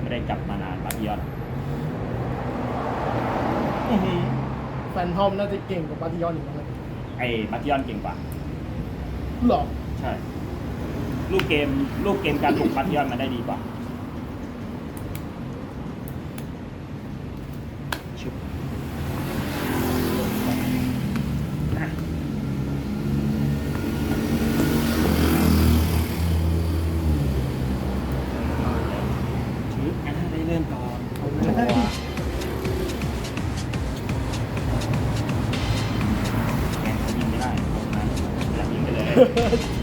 ไม่ได้จับมานานบาติยอนอื้อหือแฟนทอมน่าจะเก่งกว่าปาติยอนอีกนะไอ้บาติยอนเก่งกว่า หรอ ใช่ลูกเกมลูกเกมการบุกบาติยอนมันได้ดีกว่าชุบ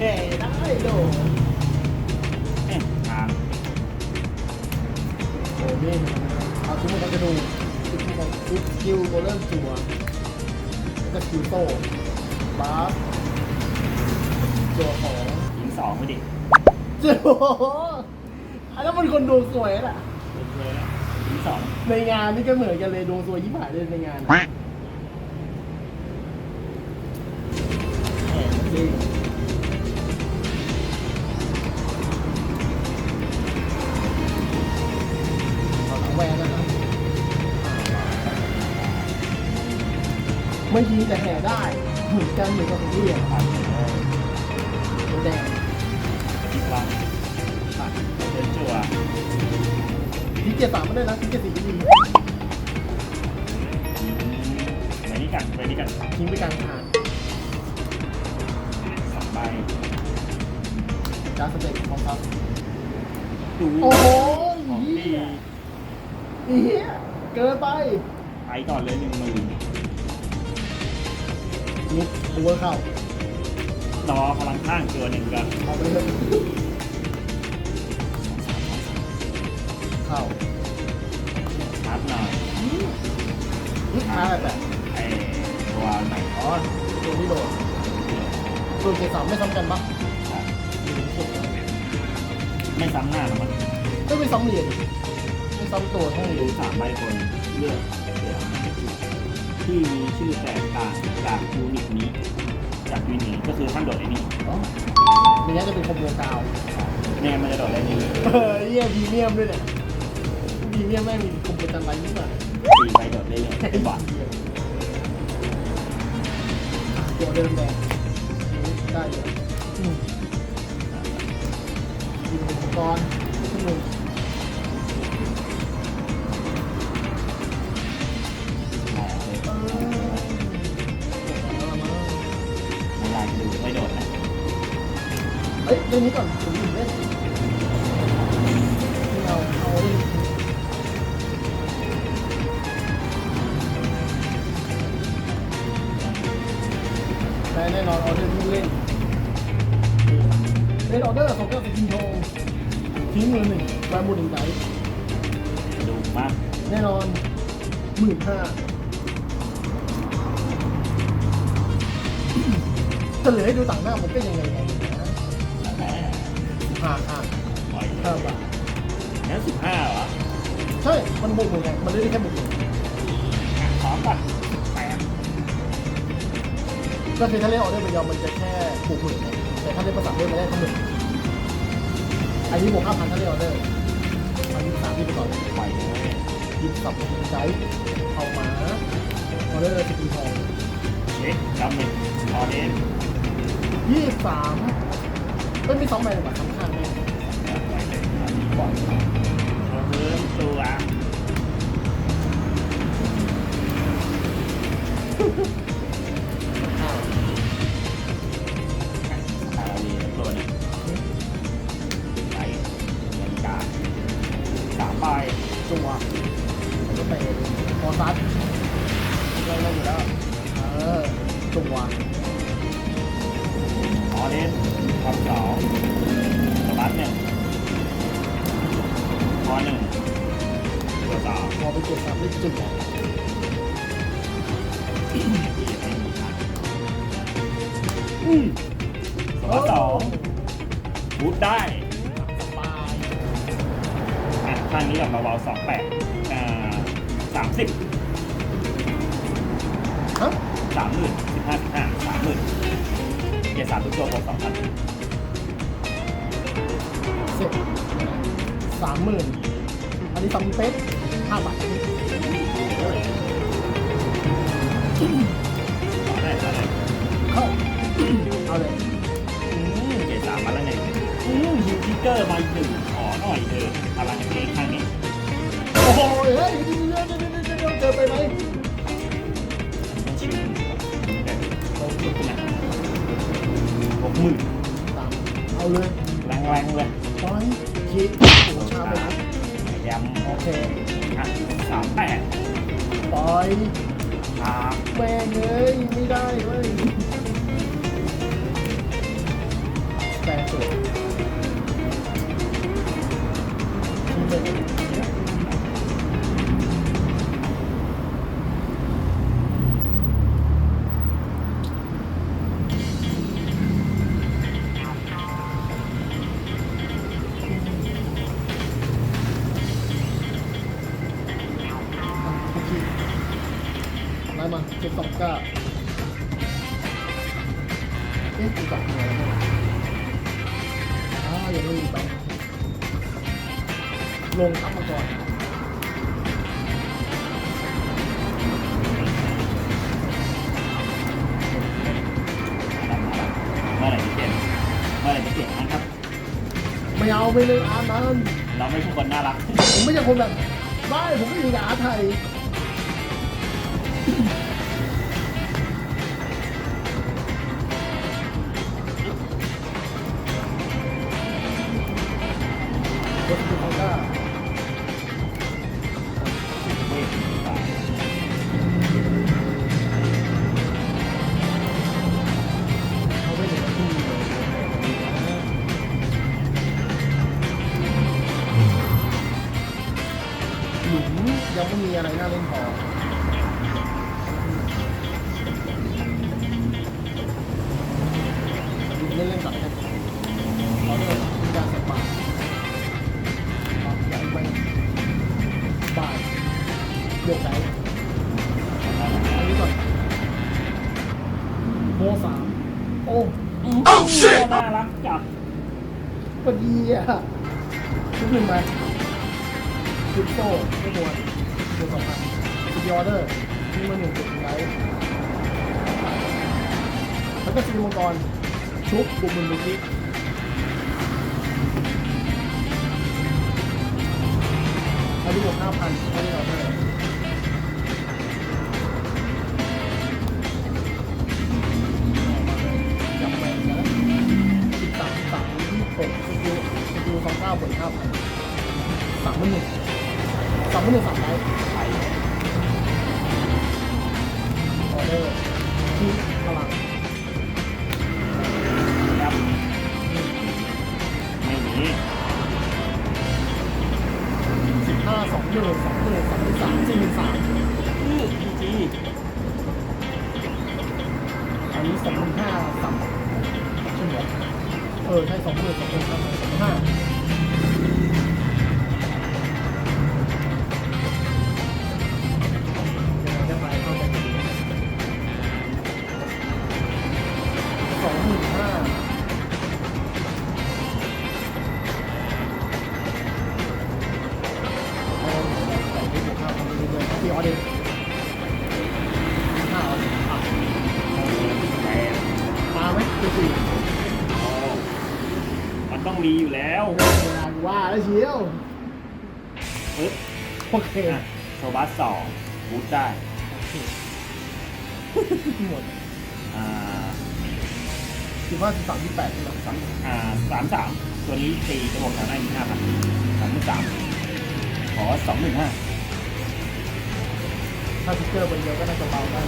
แย่ได้โดเอ๊ะทางโอ้นี่เอาทุกคนจะดูชุดของชุดสกิลโกลเด้นจัวแล้วก็สกิลโต้บาสจัวของยิงสองไปดิจัวอันนั้นมันคนดวงสวยน่ะยิงสองในงานนี่ก็เหมือนกันเลยดวงสวยยิ่งผ่านเลยในงานอะแหมจริง ไม่ยิงแต่แห่ได้เหมือนกันเหมือนกับของพี่อะผ่านแดงยิงพลังผ่านเดินจั่วทีเกียร์สามไม่ได้นะทีเกียร์สี่ก็ดียิงไปนี่กันไปนี่กันทิ้งไปกลางทางสองใบจ้าสเต็ปของเขาดูโอ้โหของเหี้ดีเหี้ยเกินไปไปก่อนเลยหนึ่งหมื่น นิดโอเวเข้ารอพลังข้างตัวหนึ่งกันเอาไปเลยเข้าชาร์จหน่อยลูกค้าแบบไอ้ตัวไหนอ๋อตัวที่โดดตัวเกียร์สามไม่ซ้ำกันปะไม่ซ้ำหน้าหรอมั้งไม่ไปซ้ำเหรียญไม่ซ้ำตัวทั้งเหรีดูยญสามใบบนเลือกเดียว ที่มีชื่อแตกต่างจากยูนิตนี้จากยูนิตนี้ก็คือท่านโดดไอ้นี่อ๋อไม่งั้นจะเป็นคอมโบกาวไม่งั้นมันจะโดดได้นี่เออเยี่ยพรีเมียมด้วยเนี่ยพรีเมียมแม่งมีคอมโบจันไรนิดหน่อยสี่ใบโดดได้เลยไอ้บอดตัวเดิมแดงได้อยู่อืมยิงอุปกรณ์ขึ้นมือใน เฮ้ยเรื่องนี้ก่อนผมอยู่เล่นเอาเอาดิแต่แน่นอนออเดอร์ที่เล่นเล่นออเดอร์สองเก้าสิบกินโททิ้งมือหนึ่งแวร์มูหนึ่งไดร์ดูมากแน่นอนหมื่นห้าจะเหลือให้ดูต่างหน้ามันก็ยังไง ห้าห้าปล่อยห้าบาทงั้นสิบห้าเหรอใช่ มันบวกเหมือนกันมันได้แค่บวกหนึ่งอะขอก่อนแปดก็คือถ้าเล่นออเดอร์ไปยอมมันจะแค่บวกหมื่นแต่ถ้าเล่นภาษาเล่นมันได้ทั้งหมื่นอันนี้บวกห้าพันถ้าเล่นออเดอร์อันนี้สามที่ไปก่อนปล่อยเลยหยิบสับใจเอามาออเดอร์สกิลทองเช็คดำหนึ่งออเดนยี่สิบสาม ไม่มีสองใบเลยบัตรสำคัญเลยปล่อยเลยอันนี้ปล่อยเราเพิ่มตัวข้าวอาลีตัวหนึงไปเงินการสามใบจัวแล้วก็ไปคอซัดเราเราอยู่แล้ว เออจัวออเดน คอมสองสบัสหนึ่งคอหนึ่งตัวสองพอไปเก็บซับได้จัวที่ไม่มีทางอืมสบัสสองบูทได้สบายอะข้างนี้กับเบาๆสองแปดอ่าสามสิบฮะ สามหมื่นสิบห้าสิบห้าสามหมื่นเกียร์สามทุกตัวบวกสองพันเสร็จสามหมื่นอันนี้สองเป๊กห้าบาทต่อได้ต่อได้เข้าเอาเลยอืมเกรดสามมาแล้วไงอืมฮิวทิกเกอร์มาอีกหนึ่งขอหน่อยเถอะพลังเองครั้งนี้ โอ้โหเฮ้ยเดี๋ยวเดี๋ยวเดี๋ยวเดี๋ยวเดี๋ยวเจอไปไหมต้องชิมแต่ลงทุนนะหกหมื่นตามเอาเลยแรงๆเลยตอ นคิดโอ้โหชาไปนะยำโอเคอะสามแปดปล่อยสามแม่งเลยไม่ เจ็ดสองเก้าเอ๊ะกูจับหัวแล้วเนี่ยอ้าวอย่าลืมไป ลงทับมาก่อนเมื่อไหร่จะเปลี่ยนเมื่อไหร่จะเปลี่ยนนะครับ ไม่เอาไปเลยอาร์ตนั้นเราไม่ใช่คนน่ารัก ผมไม่ใช่คนแบบได้ผมไม่อยู่กับอาร์ตไทย ยังไม่มีอะไรน่าเล่นพอเล่นเล่นกับแค่เขาเรียกมีการสับปะปะใหญ่ไปบ่ายเดือดใจอันนี้ก่อนโมสามโอ้โอ้ชิตน่ารักจับพอดีอะชุดหนึ่งไหมชุดโซ่ไม่ตัว ตัวสองพันชุดยอเดอร์ที่มาหนึ่งจุดไลท์แล้วก็ซีมังกรชุบบุกมือบุกิอันนี้บวกห้าพันอันนี้เราเท่าไหร่จำแม่นนะสิบสามสามยี่สิบหกสกิลสกิลสองเก้าบวกห้าพันสามพันหนึ่ง สามพันหนึ่งสามไลท์ไปออเดอร์ที่พลังครับไม่หนีสิบห้าสองหนึ่งสองหนึ่งสามสามสี่หนึ่งสามอือจีจีอันนี้สองหนึ่งห้าสามใช่ไหมเออใช่สองหนึ่งสองหนึ่งสามสองห้า ต้องมีอยู่แล้วเวลาว่าแล้วเชียวปึ๊บโอเคอะโซบัสสองบูทได้หมดอ่าสิบห้าสิบสามสิบแปดใช่ไหมสามอ่าสามสามตัวนี้ตีจะบอกแถวหน้าอีกห้าพันสามหมื่นสามขอสองหมื่นห้าถ้าสติ๊กเกอร์ใบเดียวก็น่าจะเบาได้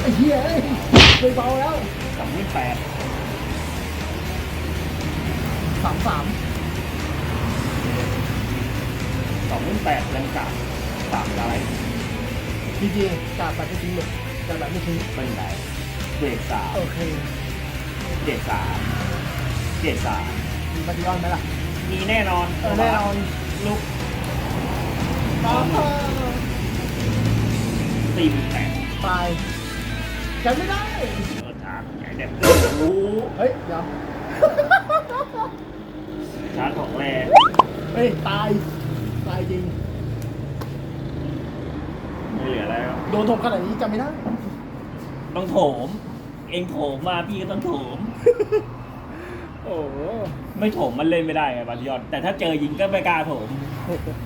ไอ้เหี้ยเอ้ยเคยเบาแล้วสองหมื่นแปด สามสามสองหมื่นแปดแรงกาดสามอะไรพีจีกาดแบบไม่ทิ้งเลยกาดแบบไม่ทิ้งเป็นไรเกรดสามโอเคเกรดสามเกรดสามมีมาติออนไหมล่ะ มีแน่นอนเออแน่นอนลูกตายสี่หมื่นแปดตายกันไม่ได้เออถามใหญ่เด็ดรู้ เฮ้ยเดี๋ยว เฮ้ย ตาย ตายจริง ไม่เหลืออะไรแล้ว โดนถมขนาดนี้จำไม่ได้ต้องถม เองถมมาพี่ก็ต้องถม โอ้ไม่ถมมันเล่นไม่ได้ไงบาลิออนแต่ถ้าเจอยิงก็ไม่กล้าถม